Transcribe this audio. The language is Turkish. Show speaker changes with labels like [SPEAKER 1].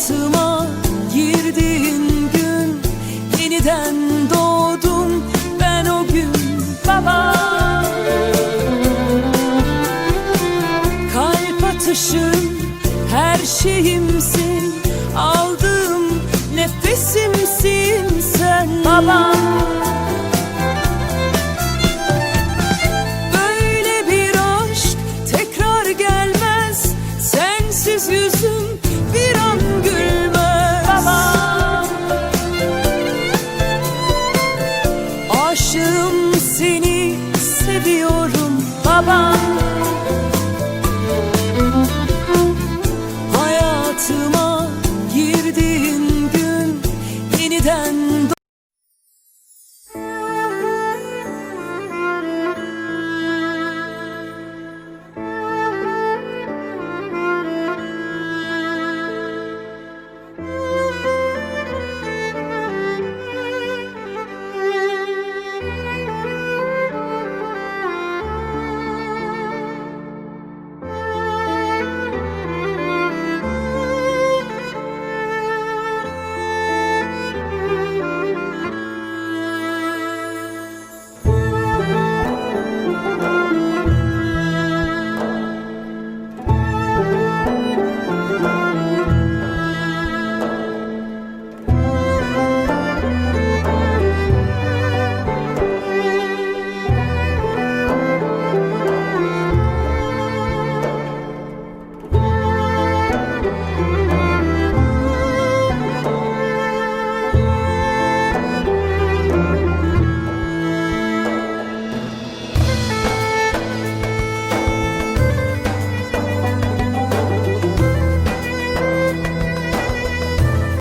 [SPEAKER 1] hayatıma girdiğin gün yeniden doğdum ben o gün. Baba! Kalp atışım her şeyimsin aldığım nefesimsin sen. Baba! Aşığım seni seviyorum babam Hayatıma girdiğin gün yeniden Thank you.